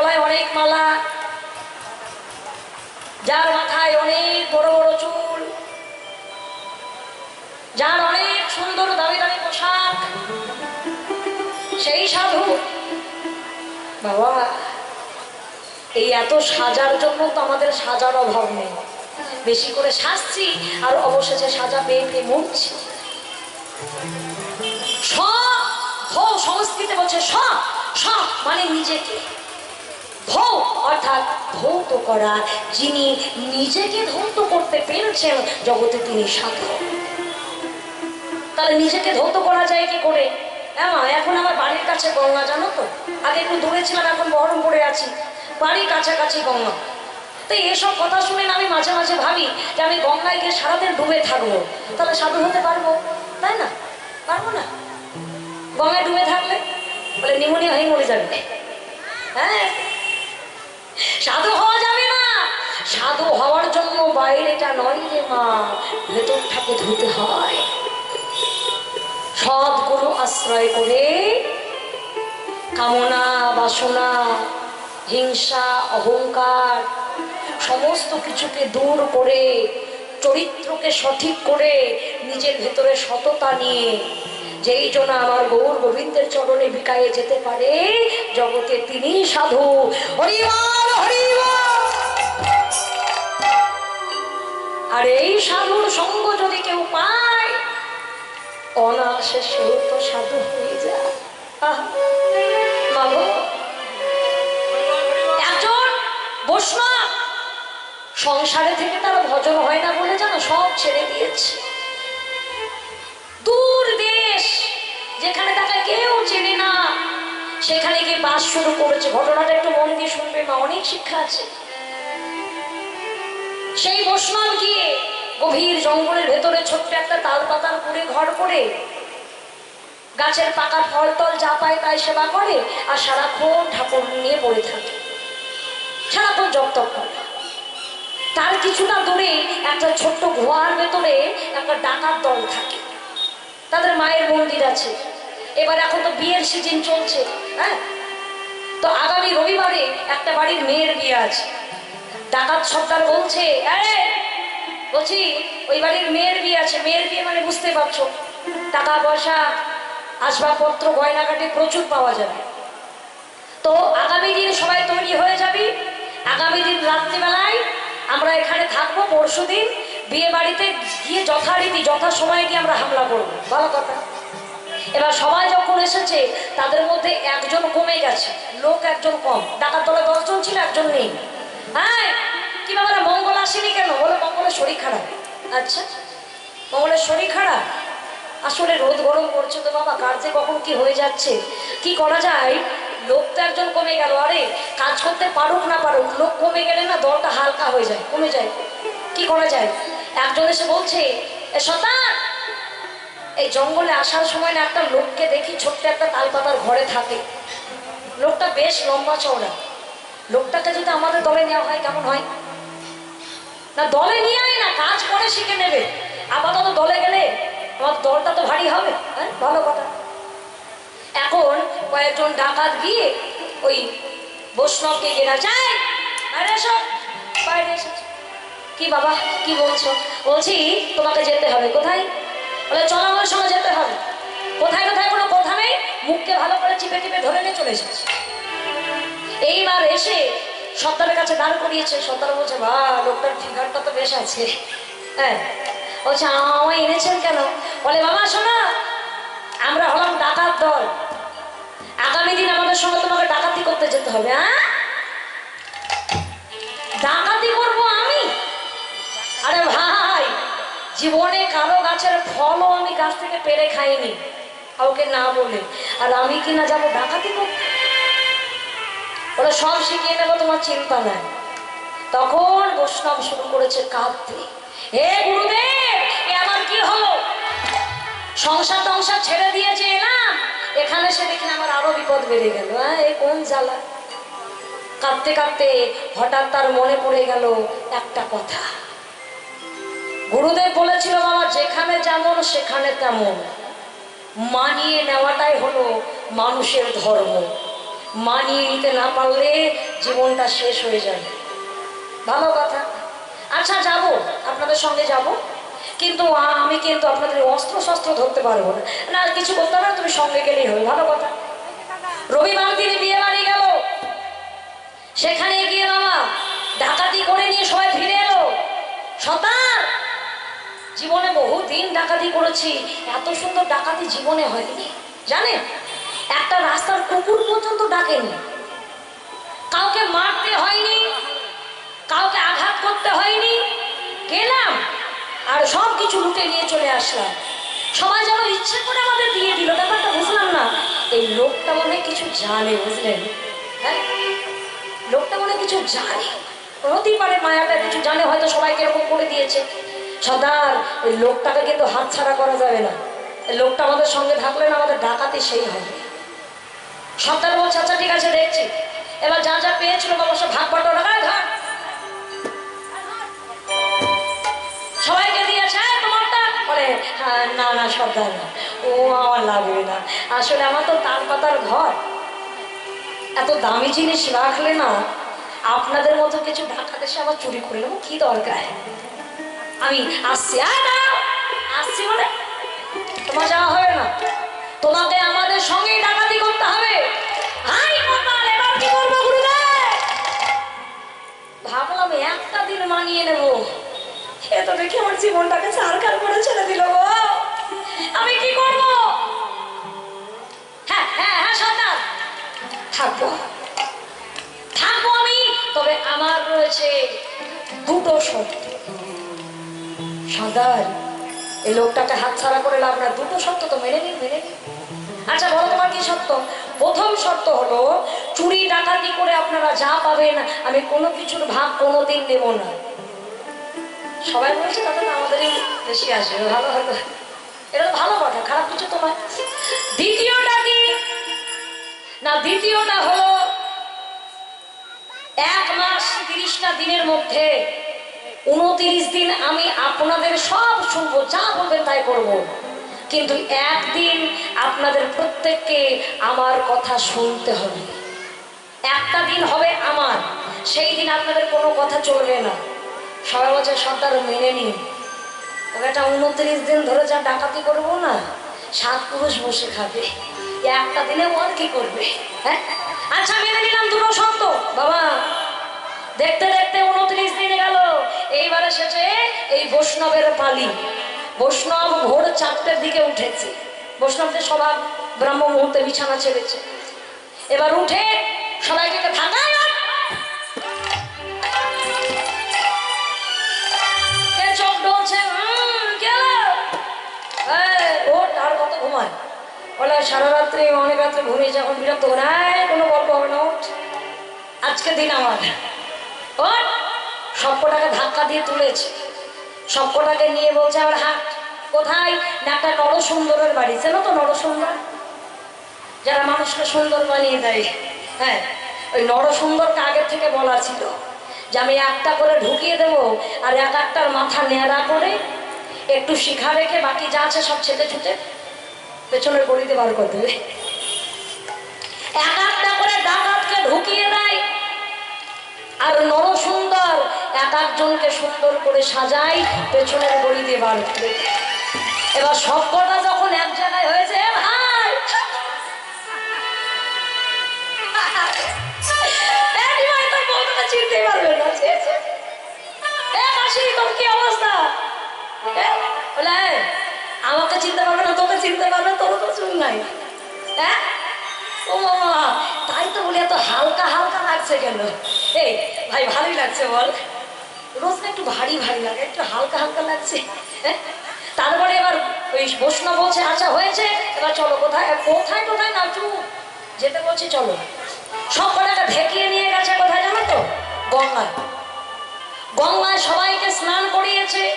গলায় অনেক মালা। যার মাথায় অনেক বড় বড় চুল। যার অনেক সুন্দর দামি দামি পোশাক। সেই সাধু। বাবা, এই এত সাজার জন্য তো আমাদের সাজার অভাব নেই। বেশি করে সাজছি আর অবশেষে সাজা পেয়ে পেয়ে মরছি। সব সংস্কৃতে বলছে স স মানে নিজেকে। ধৌ অর্থাৎ ধৌত করা, যিনি নিজেকে ধৌত করতে পেরেছেন জগতে তিনি সাধু তাহলে নিজেকে ধৌত করা যায় কি করে? হ্যাঁ এখন আমার বাড়ির কাছে গঙ্গা, জানো তো? আগে একটু দূরে ছিলাম, এখন বহরমপুরে আছি। বাড়ির কাছাকাছি গঙ্গা। তো এসব কথা শুনে আমি মাঝে মাঝে ভাবি যে আমি গঙ্গায় গিয়ে সারাদিন ডুবে থাকব। তাহলে সাধু হতে পারব? তাই না? পারব না? গঙ্গায় ডুবে থাকলে? বলে নিমোনিয়া হয়ে মরে যাবে। হ্যাঁ সাধু হওয়া যাবে না সাধু হওয়ার জন্য বাইরেটা নয় রে মা, ভেতরটাকে ধুতে হয়। সদ্গুরু আশ্রয় করে কামনা, বাসনা, হিংসা, অহংকার, সমস্ত কিছুকে দূর করে, চরিত্রকে সঠিক করে নিজের ভেতরে সততা নিয়ে যেই জন্য আমার গৌর গোবিন্দের চরণে বিকায়ে যেতে পারে, জগতে তিনি সাধু। আর এই সাধুর সঙ্গ যদি কেউ পায় অনায়াসে সেও তো সাধু হয়ে যায়। একজন সংসারে থেকে তার ভজন হয় না বলে জানো সব ছেড়ে দিয়েছে। যেখানে তাকে কেউ চেনে না, সেখানে গিয়ে বাস শুরু করেছে। ঘটনাটা একটু মন দিয়ে শুনবে মা অনেক শিক্ষা আছে। সেই বৈষ্ণব গিয়ে গভীর জঙ্গলের ভেতরে ছোট্ট একটা তাল পাতার করে ঘর করে গাছের পাকা ফল টল যা পায় তাই সেবা করে আর সারাক্ষণ ঠাকুর নিয়ে পড়ে থাকে। সারাক্ষণ জপ তপ করে। তার কিছুটা দূরে একটা ছোট্ট গুহার ভেতরে একটা ডাকাত দল থাকে। তাদের মায়ের মন্দির আছে। এবার এখন তো বিয়ের সিজন চলছে হ্যাঁ? তো আগামী রবিবারে একটা বাড়ির মেয়ের বিয়ে আছে। ডাকাত সর্দার বলছে "এই, বলছি ওই বাড়ির মেয়ের বিয়ে আছে। মেয়ের বিয়ে মানে বুঝতে পারছ টাকা পয়সা আসবাবপত্র গয়নাগাটি প্রচুর পাওয়া যাবে। তো আগামী দিন সবাই তৈরি হয়ে যাবি। আগামী দিন রাত্রিবেলায় আমরা এখানে থাকব পরশু দিন বিয়ে বাড়িতে গিয়ে যথারীতি যথা সময়ে গিয়ে আমরা হামলা করব। ভালো কথা। এবার সবাই যখন এসেছে, তাদের মধ্যে একজন কমে গেছে। লোক একজন কম। ডাকাত দলে দশজন ছিল? একজন নেই। হ্যাঁ কি বাবা মঙ্গল আসেনি কেন? বলে, মঙ্গলের শরীর খারাপ। আচ্ছা মঙ্গলের শরীর খারাপ? আসলে রোদ গরম করছে তো বাবা যে কখন কি হয়ে যাচ্ছে? কি করা যায়? লোক তো একজন কমে গেল। আরে, কাজ করতে পারুক না পারুক, লোক কমে গেলে না দলটা হালকা হয়ে যায়, কমে যায়। কি করা যায়? একজন এসে বলছে, এ শতান এই জঙ্গলে আসার সময় না একটা লোককে দেখি ছোট্ট একটা তালপাতার ঘরে থাকে। লোকটা বেশ লম্বা চওড়া। লোকটাকে যদি আমাদের দলে নেওয়া হয়, কেমন হয়? না, দলে নিয়ে আয় না, কাজ করে শিখে নেবে। আপাতত দলে গেলে আমার দলটা তো ভারী হবে হ্যাঁ? ভালো কথা। এখন কয়েকজন ডাকাত গিয়ে ওই বৈষ্ণবকে গেরা যায় আরে সব বাইরে কি বাবা, কি বলছো? বলছি, তোমাকে যেতে হবে, কোথায়? বলে চলো আমার সঙ্গে যেতে হবে। কোথায় কোথায় কোনো কথা নেই, মুখকে ভালো করে চিপে চিপে ধরে নিয়ে চলে এসেছে। এইবার এসে সর্দারের কাছে দাঁড় করিয়েছে। সর্দার বলছে বা লোকটার ফিগারটা তো বেশ আছে। হ্যাঁ বলছে আমায় এনেছেন কেন? বলে, বাবা, শোনো, আমরা হলাম ডাকাত দল। আগামী দিন আমাদের সঙ্গে তোমাকে ডাকাতি করতে যেতে হবে হ্যাঁ ডাকাতি করব জীবনে কারও গাছের ফলও আমি গাছ থেকে পেরে খাইনি, কাউকে না বলে। আর আমি কি না যাব ডাকাতি করতে? ওরা সব শিখিয়ে নেব তোমার চিন্তা নাই তখন বৈষ্ণব শুরু করেছে কাঁদতে। হে গুরুদেব, এ আমার কি হলো? সংসার টংসার ছেড়ে দিয়েছে এলাম। এখানে সে দেখি আমার আরও বিপদ বেড়ে গেল। হ্যাঁ এ কোন জ্বালা? কাঁদতে কাঁদতে হঠাৎ তার মনে পড়ে গেল একটা কথা। গুরুদেব বলেছিল, বাবা, যেখানে যেমন, সেখানে তেমন। মানিয়ে নেওয়াটাই হলো মানুষের ধর্ম। মানিয়ে নিতে না পারলে জীবনটা শেষ হয়ে যায়। ভালো কথা। আচ্ছা যাব। আপনাদের সঙ্গে যাব। কিন্তু আমি কিন্তু আপনাদের অস্ত্র শস্ত্র ধরতে পারব না। না, কিছু করতে হবে তুমি সঙ্গে গেলেই হবে। ভালো কথা। রবিবার দিনে বিয়ে বাড়ি গেল। সেখানে গিয়ে বাবা, ডাকাতি করে নিয়ে সবাই ফিরে এলো। সতার জীবনে বহু দিন ডাকাতি করেছি, এত সুন্দর ডাকাতি জীবনে হয়নি। জানেন, একটা রাস্তার কুকুর পর্যন্ত ডাকেনি। কাউকে মারতে হয়নি, কাউকে আঘাত করতে হয়নি। গেলাম, আর সব কিছু লুটে নিয়ে চলে আসলাম। সবাই যেন ইচ্ছে করে আমাদের দিয়ে দিল, ব্যাপারটা বুঝলাম না। এই লোকটা মনে কিছু জানে, বুঝলেন? হ্যাঁ? লোকটা মনে কিছু জানে। হতেই পারে মায়াটা কিছু জানে, হয়তো সবাইকে এরকম করে দিয়েছে। সর্দার ওই লোকটাকে কিন্তু হাতছাড়া করা যাবে না। লোকটা আমাদের সঙ্গে থাকলে না আমাদের ডাকাতে সেই হবে। সর্দার বলছে আচ্ছা ঠিক আছে দেখছি। এবার যা যা পেয়েছিল বাবা সব ভাগ বাটোয়ারা করে সবাইকে দিয়েছে "এই, তোমারটা বলে "হ্যাঁ, না না সর্দার না ও আমার লাগবে না। আসলে আমার তো তাল পাতার ঘর। এত দামি জিনিস রাখলে না আপনাদের মতো কিছু ঢাকা দেশে আবার চুরি করে নেব কি দরকার? আমি আসছি। আসছি বলে তোমার যাওয়া হবে না। তোমাকে আমাদের সঙ্গেই ডাকাতি করতে হবে। ভাবলাম একটা দিন মানিয়ে নেব। এ তো দেখি আমার জীবনটাকে সারকার করে ছেড়ে দিল গো। আমি কি করব? হ্যাঁ হ্যাঁ হ্যাঁ সন্তান থাকব। থাকব আমি, তবে আমার রয়েছে দুটো শর্ত। সন্তান এই লোকটাকে হাতছাড়া করে লাভ না দুটো শর্ত তো মেনে নিন মেনে নিন। আচ্ছা বলো তোমার কি শর্ত? প্রথম শর্ত হলো, চুরি, ডাকাতি করে আপনারা যা পাবেন, আমি কোনো কিছুর ভাগ কোনোদিন দেব না। সবাই বলছে না আমাদেরই বেশি আসবে ভালো হলো এটা ভালো কথা, খারাপ কিছু তোমার দ্বিতীয়টা কি? না, দ্বিতীয়টা হলো, এক মাস তিরিশটা দিনের মধ্যে উনতিরিশ দিন আমি আপনাদের সব শুনব, যা বলবেন তাই করব। কিন্তু একদিন আপনাদের প্রত্যেককে আমার কথা শুনতে হবে। একটা দিন হবে আমার, সেই দিন আপনাদের কোনো কথা চলবে না। সবাই বছর সর্দার, মেনে নিন। একটা উনত্রিশ দিন ধরে যা ডাকাতি করব না, সাত পুরুষ বসে খাবে। একটা দিনে ওর কি করবে হ্যাঁ? আচ্ছা মেনে নিলাম, দুটো শর্ত। বাবা দেখতে দেখতে উনত্রিশ দিনে গেল। এইবার এসেছে এই বৈষ্ণবের পালি। বৈষ্ণব ভোর চারটের দিকে উঠেছে। বৈষ্ণবদের সবার ব্রাহ্ম মুহূর্তে বিছানা ছেড়েছে। এবার উঠে সবাইকে থাকায় কে চোখ আর কত বলে, সারা রাত্রি, অনেক রাত্রে ঘুমিয়ে যখন বিরক্ত করে কোনো গল্প হবে না আজকে দিন আমার। সবকটাকে ধাক্কা দিয়ে তুলেছে। সবকটাকে নিয়ে বলছে আমার হাট, কোথায়? না একটা নরসুন্দরের বাড়ি। চেনো তো নরসুন্দর? যারা মানুষকে সুন্দর বানিয়ে দেয় হ্যাঁ ওই নরসুন্দরকে আগের থেকে বলা ছিল যে আমি একটা করে ঢুকিয়ে দেব আর এক একটার মাথা নেড়া করে একটু শিখা রেখে বাকি যা আছে সব ছেটে ছুটে পেছনের গড়িতে বার করে দেবে। এক একটা করে ডাকাতকে ঢুকিয়ে দেয় আর নরসুন্দর এক একজনকে সুন্দর করে সাজাই পেছনের গড়ি দিয়ে বার করে। এবার সবকটা যখন এক জায়গায় হয়েছে, "এ ভাই! এ নিমাই তোর বউটাকে চিনতেই পারবে না অবস্থা? আমাকে চিনতে পারবে না, তোকে চিনতে পারবে তোর তো চুল নাই। হ্যাঁ তাই তো বলি এত হালকা হালকা লাগছে কেন? এই, ভাই, ভালোই লাগছে বল। রোজ একটু ভারী ভারী লাগে, একটু হালকা হালকা লাগছে হ্যাঁ? তারপরে এবার ওই বৈষ্ণব বলছে আচ্ছা হয়েছে। এবার চলো, কোথায়? কোথায় কোথায় না যেতে বলছি, চলো। সব কটাকে ঢেকিয়ে নিয়ে গেছে কোথায় জানো তো? গঙ্গায়। গঙ্গায় সবাইকে স্নান করিয়েছে।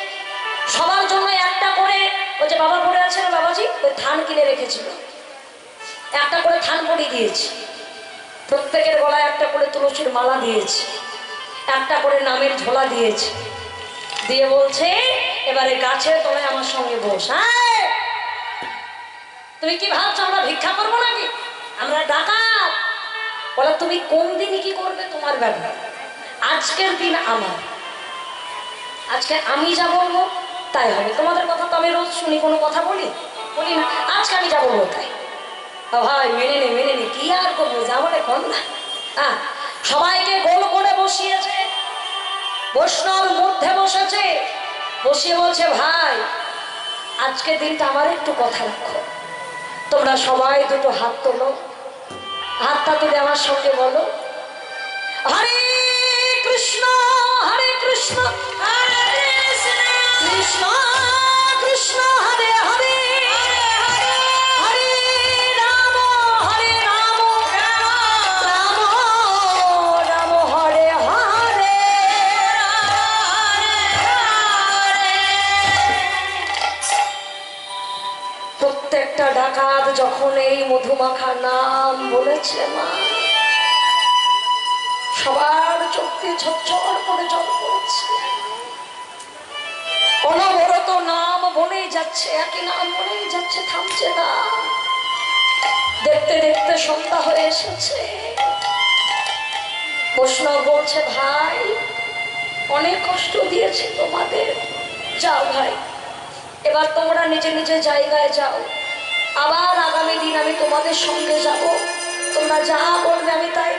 সবার জন্য একটা করে, ওই যে বাবা পড়ে আছে বাবাজি? ওই থান কিনে রেখেছিল। একটা করে থান দিয়েছি। প্রত্যেকের গলায় একটা করে তুলসীর মালা দিয়েছি। একটা করে নামের ঝোলা দিয়েছি। দিয়ে বলছে, এবারে গাছের তলায় আমার সঙ্গে বস হ্যাঁ? তুমি কি ভাবছ আমরা ভিক্ষা করব নাকি? আমরা ডাকাত? বলে, তুমি কোন দিনই কি করবে তোমার ব্যাপার? আজকের দিন আমার। আজকে আমি যা বলব তাই হবে। তোমাদের কথা তো আমি রোজ শুনি, কোনো কথা বলি? বলি না। আজকে আমি যা বলব তাই। ভাই মেনে নে মেনে নে। কি আর করব? যা বলে কর না। হ্যাঁ সবাইকে গোল করে বসিয়েছে। বৈষ্ণব মধ্যে বসেছে। বসিয়ে বলছে, ভাই আজকের দিনটা আমার একটু কথা রাখো। তোমরা সবাই দুটো হাত তোলো। হাতটা তুলে আমার সঙ্গে বলো। হরে কৃষ্ণ হরে কৃষ্ণ হরে কৃষ্ণ কৃষ্ণ হরে হরে হরে ডাকাত যখন এই মধুমাখা নাম বলেছে মা, সবার চোখে ঝরঝর করে জল পড়েছে। অনবরত নাম বলেই যাচ্ছে, একই নাম বলেই যাচ্ছে, থামছে না। দেখতে দেখতে সন্ধ্যা হয়ে এসেছে। বৈষ্ণব বলছে, ভাই, অনেক কষ্ট দিয়েছে তোমাদের। যাও ভাই, এবার তোমরা নিজে নিজে জায়গায় যাও। আবার আগামী দিন আমি তোমাদের সঙ্গে যাব। তোমরা যা করবে আমি তাই।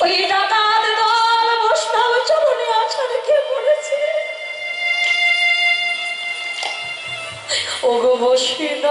ওই ডাকাত দল বসিন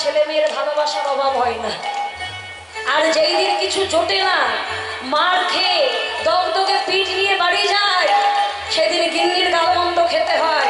ছেলে মেয়ের ভালোবাসার অভাব হয় না। আর যেই দিন কিছু জোটে না, মার খেয়ে দগদগে পিঠ নিয়ে বাড়ি যায়, সেদিন গিন্নির গালমন্দ খেতে হয়।